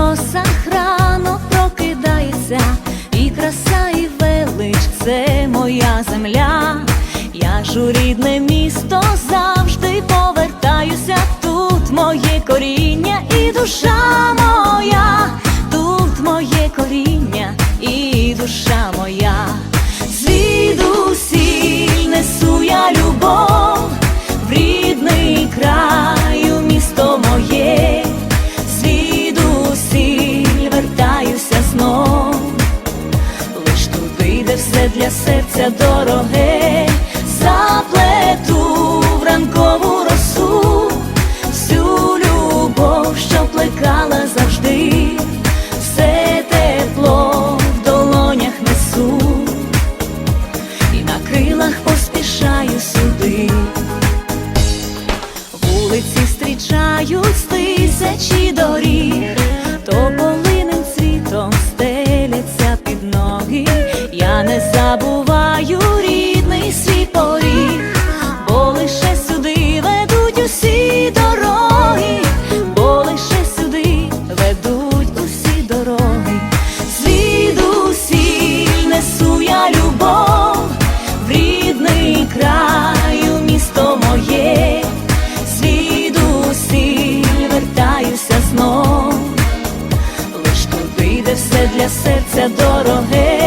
Росах рано прокидається, і краса, і велич це моя земля, я ж у рідне місто завжди повертаюся, тут моє коріння і душа моя, тут моє коріння. серця. все для серця дороге.